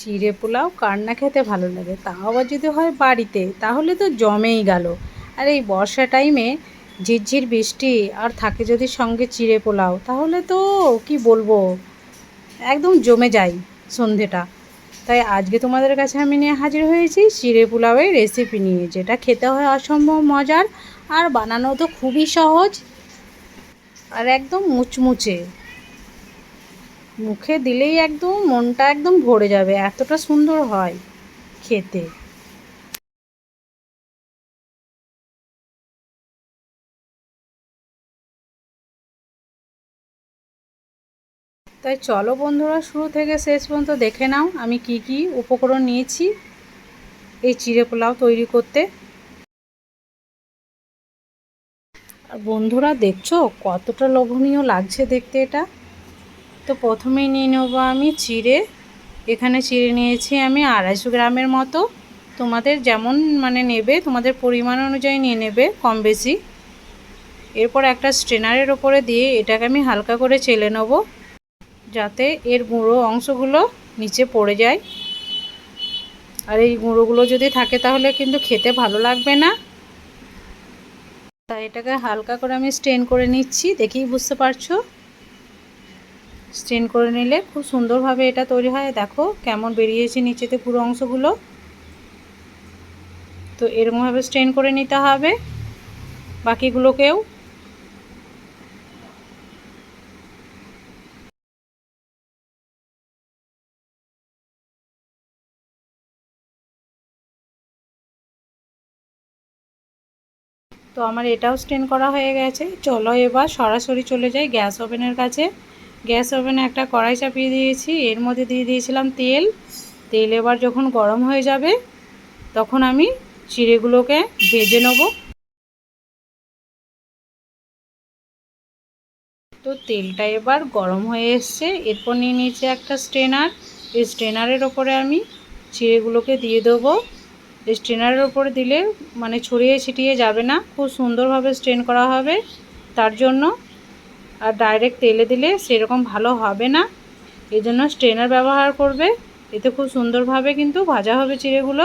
চিড়ে পোলাও কার না খেতে ভালো লাগে। তাও আবার যদি হয় বাড়িতে, তাহলে তো জমেই গেল। আর এই বর্ষা টাইমে ঝিরঝির বৃষ্টি আর থাকে যদি সঙ্গে চিড়ে পোলাও, তাহলে তো কি বলব? একদম জমে যায় সন্ধেটা। তাই আজকে তোমাদের কাছে আমি নিয়ে হাজির হয়েছি চিড়ে পোলাওয়ের রেসিপি নিয়ে, যেটা খেতে হয় অসম্ভব মজার আর বানানো তো খুবই সহজ আর একদম মুচমুচে। মুখে দিলেই একদম মনটা একদম ভরে যাবে, এতটা সুন্দর হয় খেতে। তাই চলো বন্ধুরা, শুরু থেকে শেষ পর্যন্ত দেখে নাও আমি কি কি উপকরণ নিয়েছি এই চিড়ে পোলাও তৈরি করতে। আর বন্ধুরা, দেখছ কতটা লোভনীয় লাগছে দেখতে এটা? তো প্রথমেই নিয়ে নেব আমি চিড়ে। এখানে চিড়ে নিয়েছি আমি আড়াইশো গ্রামের মতো। তোমাদের যেমন মানে নেবে, তোমাদের পরিমাণ অনুযায়ী নিয়ে নেবে কম বেশি। এরপর একটা স্ট্রেনারের ওপরে দিয়ে এটাকে আমি হালকা করে চেলে নেব, যাতে এর গুঁড়ো অংশগুলো নিচে পড়ে যায়। আর এই গুঁড়োগুলো যদি থাকে তাহলে কিন্তু খেতে ভালো লাগবে না। তাই এটাকে হালকা করে আমি স্ট্রেন করে নিচ্ছি, দেখেই বুঝতে পারছ? স্ট্রেন করে নিলে খুব সুন্দরভাবে এটা তৈরি হয়। দেখো কেমন বেরিয়েছে নিচেতে পুরো অংশগুলো। তো এরকমভাবে স্ট্রেন করে নিতে হবে। বাকিগুলোকেও। তো আমার এটাও স্টেন করা হয়ে গেছে। চলো এবার সরাসরি চলে যাই গ্যাস ওভেনের কাছে। গ্যাস ওভেনে একটা কড়াই চাপিয়ে দিয়েছি। এর মধ্যে দিয়ে দিয়েছিলাম তেল। তেল এবার যখন গরম হয়ে যাবে, তখন আমি চিড়েগুলোকে ভেজে নেব। তো তেলটা এবার গরম হয়ে এসছে। এরপর নিয়ে নিয়েছি একটা স্ট্রেনার। এই স্ট্রেনারের ওপরে আমি চিড়েগুলোকে দিয়ে দেবো। স্ট্রেনারের ওপরে দিলে মানে ছড়িয়ে ছিটিয়ে যাবে না। খুব সুন্দরভাবে স্ট্রেন করা হবে। তার জন্য আর ডাইরেক্ট তেলে দিলে সেরকম ভালো হবে না। এই জন্য স্ট্রেনার ব্যবহার করবে। এতে খুব সুন্দরভাবে কিন্তু ভাজা হবে চিড়েগুলো।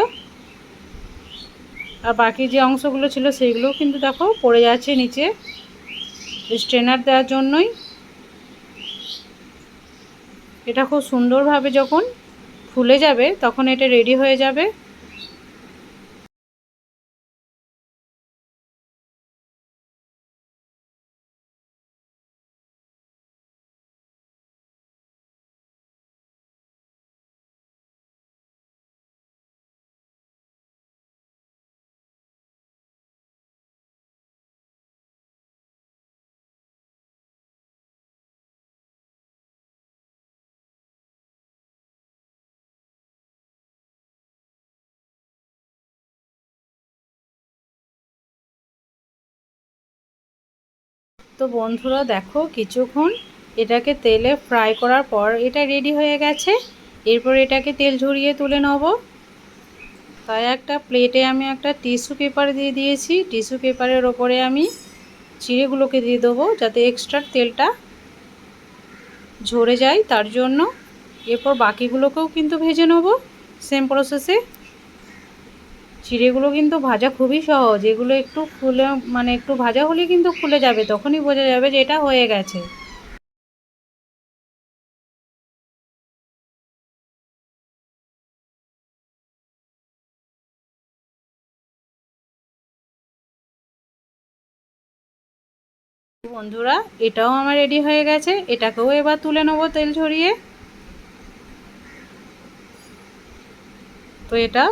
আর বাকি যে অংশগুলো ছিল সেগুলোও কিন্তু দেখো পড়ে যাচ্ছে নিচে। স্ট্রেনার দেওয়ার জন্যই। এটা খুব সুন্দরভাবে যখন ফুলে যাবে, তখন এটা রেডি হয়ে যাবে। তো বন্ধুরা দেখো কিছুক্ষণ এটাকে তেলে ফ্রাই করার পর এটা রেডি হয়ে গেছে। এরপর এটাকে তেল ঝরিয়ে তুলে নেব। তাই একটা প্লেটে আমি একটা টিস্যু পেপার দিয়ে দিয়েছি। টিস্যু পেপারের ওপরে আমি চিড়েগুলোকে দিয়ে দেবো যাতে এক্সট্রা তেলটা ঝরে যায়। তার জন্য এরপর বাকিগুলোকেও কিন্তু ভেজে নেব। সেম প্রসেসে চিড়েগুলো কিন্তু ভাজা খুবই সহজ। এগুলো একটু ফুলে মানে একটু ভাজা হলে কিন্তু ফুলে যাবে, তখনই বোঝা যাবে যে এটা হয়ে গেছে। বন্ধুরা, এটাও আমার রেডি হয়ে গেছে। এটাকেও এবার তুলে নেব তেল ঝরিয়ে। তো এটা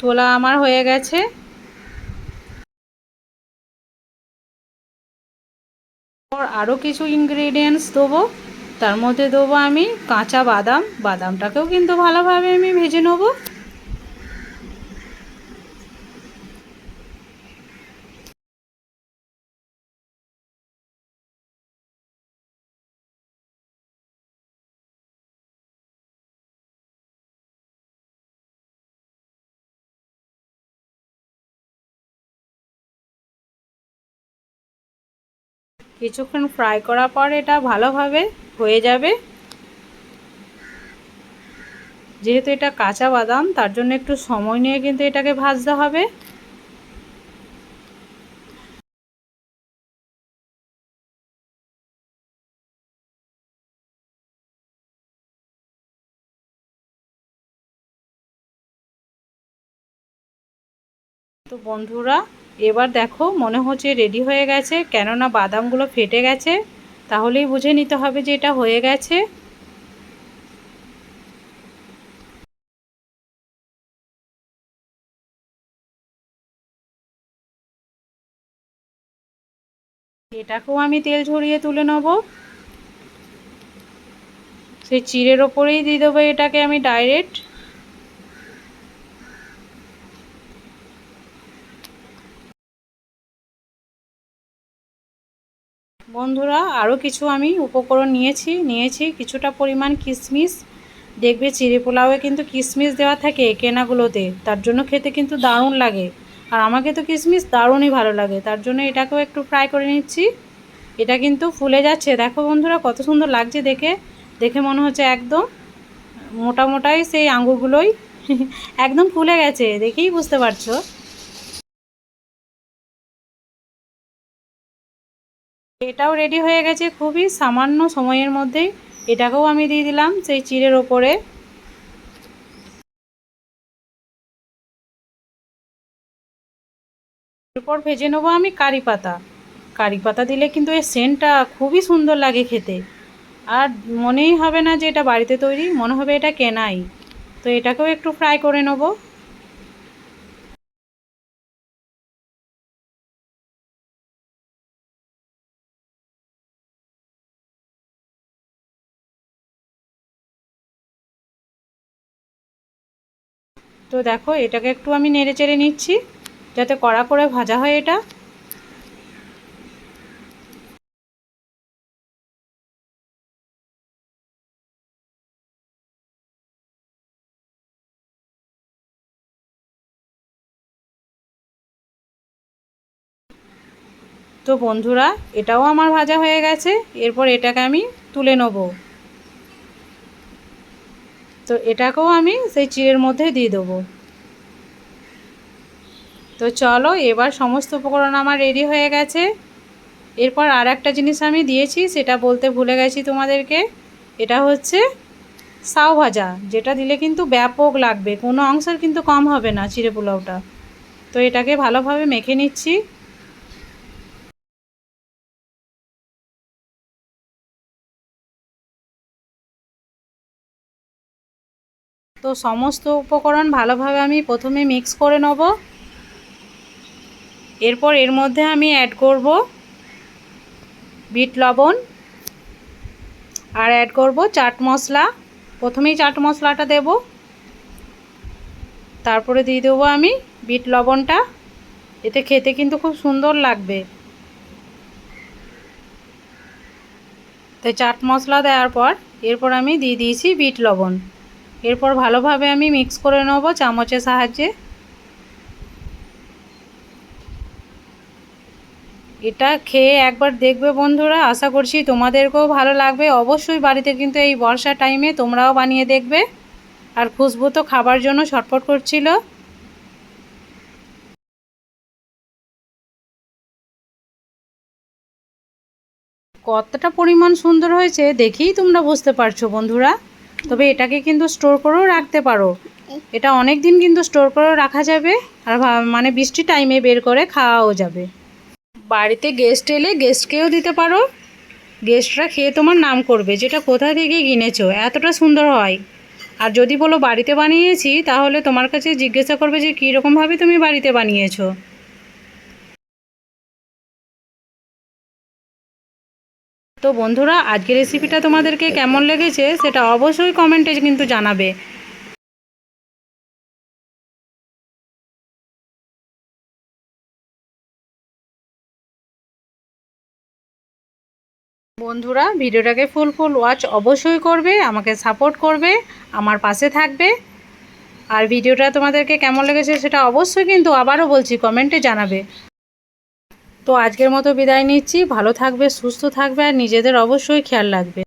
তোলা আমার হয়ে গেছে। আরও কিছু ইনগ্রিডিয়েন্টস দেবো। তার মধ্যে দেবো আমি কাঁচা বাদাম। বাদামটাকেও কিন্তু ভালোভাবে আমি ভেজে নেব। কিছুক্ষণ ফ্রাই করার পর এটা ভালোভাবে হয়ে যাবে। যেহেতু এটা কাঁচা বাদাম, তার জন্য একটু সময় নিয়ে কিন্তু এটাকে ভাজতে হবে। তো বন্ধুরা এবার দেখো, মনে হচ্ছে রেডি হয়ে গেছে, কেননা বাদামগুলো ফেটে গেছে, তাহলেই বুঝে নিতে হবে যে এটা হয়ে গেছে। এটাকেও আমি তেল ঝরিয়ে তুলে নেব। সেই চিড়ের ওপরেই দিয়ে দেবো এটাকে আমি ডাইরেক্ট বন্ধুরা আরও কিছু আমি উপকরণ নিয়েছি নিয়েছি কিছুটা পরিমাণ কিশমিশ দেখবে চিড়ে পোলাওয়ে কিন্তু কিশমিশ দেওয়া থাকে কেনাগুলোতে, তার জন্য খেতে কিন্তু দারুণ লাগে। আর আমাকে তো কিশমিশ দারুণই ভালো লাগে, তার জন্য এটাকেও একটু ফ্রাই করে নিচ্ছি। এটা কিন্তু ফুলে যাচ্ছে, দেখো বন্ধুরা কত সুন্দর লাগছে দেখে। দেখে মনে হচ্ছে একদম মোটা মোটাই সেই আঙুরগুলোই একদম ফুলে গেছে, দেখেই বুঝতে পারছ। এটাও রেডি হয়ে গেছে খুবই সামান্য সময়ের মধ্যেই। এটাকেও আমি দিয়ে দিলাম সেই চিড়ের ওপরে। এরপর ভেজে নেব আমি কারি পাতা। কারি পাতা দিলে কিন্তু এর সেন্টটা খুবই সুন্দর লাগে খেতে। আর মনেই হবে না যে এটা বাড়িতে তৈরি, মনে হবে এটা কেনাই। তো এটাকেও একটু ফ্রাই করে নেব। তো দেখো, এটাকে একটু আমি নেড়ে চেড়ে নিচ্ছি, যাতে কড়া করে ভাজা হয় এটা। তো বন্ধুরা, এটাও আমার ভাজা হয়ে গেছে, এরপর এটাকে আমি তুলে নেব। তো এটাকেও আমি সেই চিড়ের মধ্যে দিয়ে দেবো। তো চলো, এবার সমস্ত উপকরণ আমার রেডি হয়ে গেছে। এরপর আর একটা জিনিস আমি দিয়েছি, সেটা বলতে ভুলে গেছি তোমাদেরকে। এটা হচ্ছে সাও ভাজা, যেটা দিলে কিন্তু ব্যাপক লাগবে, কোনো অংশের কিন্তু কম হবে না চিড়ে পোলাওটা। তো এটাকে ভালোভাবে মেখে নিচ্ছি। তো সমস্ত উপকরণ ভালোভাবে আমি প্রথমে মিক্স করে নেব। এরপর এর মধ্যে আমি অ্যাড করব বিট লবণ আর অ্যাড করব চাট মশলা। প্রথমেই চাট মশলাটা দেব। তারপরে দিয়ে দেবো আমি বিট লবণটা। এতে খেতে কিন্তু খুব সুন্দর লাগবে। তো চাট মশলা দেওয়ার পর এরপর আমি দিয়ে দিয়েছি বিট লবণ। এরপর ভালোভাবে আমি মিক্স করে নেব চামচের সাহায্যে। এটা খেয়ে একবার দেখবে বন্ধুরা, আশা করছি তোমাদেরকেও ভালো লাগবে। অবশ্যই বাড়িতে কিন্তু এই বর্ষা টাইমে তোমরাও বানিয়ে দেখবে। আর খুশবু তো খাবার জন্য ছটফট করছিল। কতটা পরিমাণ সুন্দর হয়েছে দেখেই তোমরা বুঝতে পারছ বন্ধুরা। তবে এটাকে কিন্তু স্টোর করেও রাখতে পারো। এটা অনেক দিন কিন্তু স্টোর করেও রাখা যাবে, আর মানে বৃষ্টি টাইমে বের করে খাওয়াও যাবে। বাড়িতে গেস্ট এলে গেস্টকেও দিতে পারো। গেস্টরা খেয়ে তোমার নাম করবে, যেটা কোথা থেকে কিনেছো, এতটা সুন্দর হয়। আর যদি বলো বাড়িতে বানিয়েছি, তাহলে তোমার কাছে জিজ্ঞাসা করবে যে কীরকমভাবে তুমি বাড়িতে বানিয়েছো। বন্ধুরা, আজকের রেসিপিটা তোমাদেরকে কেমন লেগেছে সেটা অবশ্যই কমেন্টে কিন্তু জানাবে। বন্ধুরা, ভিডিওটাকে ফুল ফুল ওয়াচ অবশ্যই করবে, আমাকে সাপোর্ট করবে, আমার পাশে থাকবে। আর ভিডিওটা তোমাদেরকে কেমন লেগেছে সেটা অবশ্যই কিন্তু আবারও বলছি, কমেন্টে জানাবে। তো আজকের মতো বিদায় নিচ্ছি। ভালো থাকবে সুস্থ থাকবে আর নিজেদের অবশ্যই খেয়াল রাখবে।